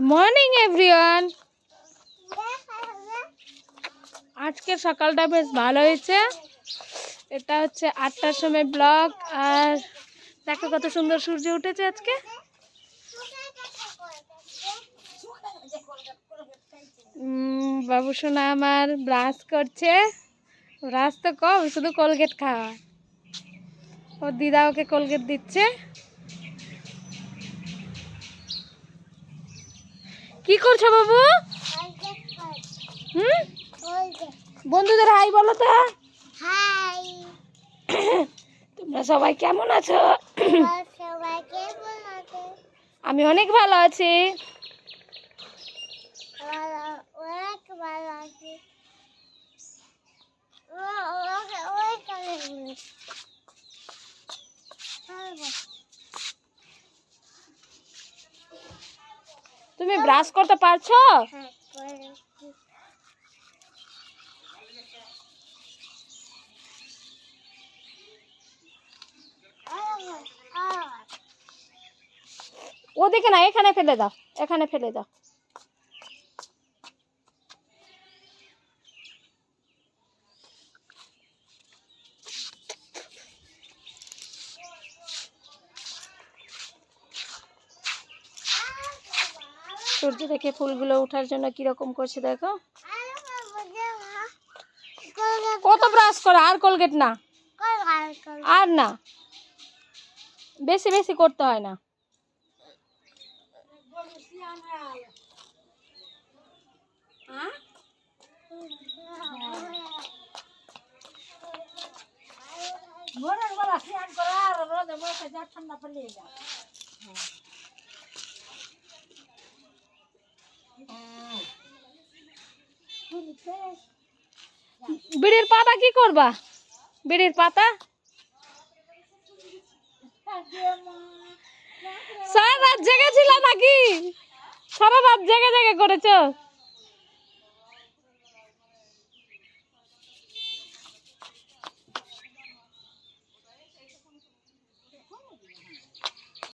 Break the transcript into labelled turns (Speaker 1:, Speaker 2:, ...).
Speaker 1: Morning everyone আজকে সকালটা বেশ ভালো হয়েছে। এটা হচ্ছে আটটার সময় ব্লগ, আর দেখো কত সুন্দর সূর্য উঠেছে আজকে। বাবু সোনা আমার ব্রাশ করছে। ব্রাশ তো কম, শুধু কোলগেট খাওয়া। ওর দিদা ওকে কোলগেট দিচ্ছে। কি করছ বাবু? হুম? বন্ধুদের হাই বলো তো।
Speaker 2: হাই
Speaker 1: তোমরা সবাই কেমন আছো? আমি অনেক ভালো আছি।
Speaker 2: ভালো
Speaker 1: তুমি ব্রাশ করতে পারছ? ওদিকে না এখানে ফেলে দাও এখানে ফেলে দাও। সূর্য থেকে ফুলগুলো ওঠার জন্য কীরকম করছে দেখো? কত ব্রাশ করে? আর কোলগেট না? আর না? বেশি বেশি করতে হয় না। বিড়ির পাতা কি করবা? বিড়ির পাতা? সারা রাত জেগেছিল নাকি? সারা রাত জেগে জেগে করেছ?